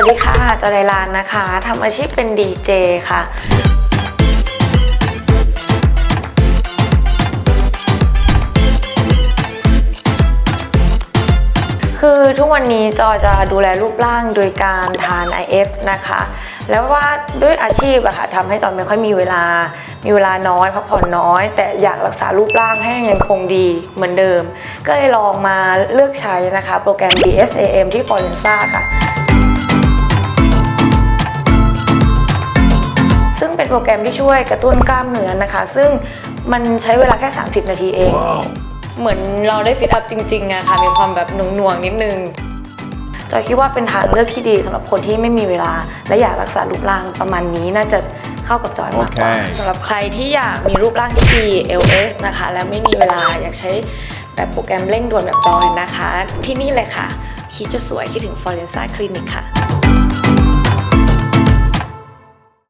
วัสดีค่ะจอยลลานนะคะทำอาชีพเป็นดีเจค่ะคือทุกวันนี้จอจะดูแลรูปร่างโดยการทาน IF นะคะ แล้วว่าด้วยอาชีพอะค่ะทำให้จอยไม่ค่อยมีเวลา มีเวลาน้อยพักผ่อนน้อย แต่อยากรักษารูปร่างให้ยังคงดีเหมือนเดิม ก็เลยลองมาเลือกใช้นะคะ โปรแกรม BSAM ที่ Forenza ค่ะ เป็นโปรแกรมที่ช่วยกระตุ้นกล้ามเนื้อนะคะ ซึ่งมันใช้เวลาแค่ 30 นาทีเอง เหมือนเราได้ซิทอัพจริงๆอะค่ะ มีความแบบหน่วงๆนิดนึงจอยคิดว่าเป็นทางเลือกที่ดีสำหรับคนที่ไม่มีเวลา และอยากรักษารูปร่างประมาณนี้น่าจะเข้ากับจอยมากกว่าโอเคสำหรับใครที่อยากมีรูปร่างที่ดี LS นะคะ และไม่มีเวลาอยากใช้แบบโปรแกรมเร่งด่วนแบบจอยนะคะ ที่นี่เลยค่ะ คิดจะสวยคิดถึง f o r e n z a Clinic ค่ะ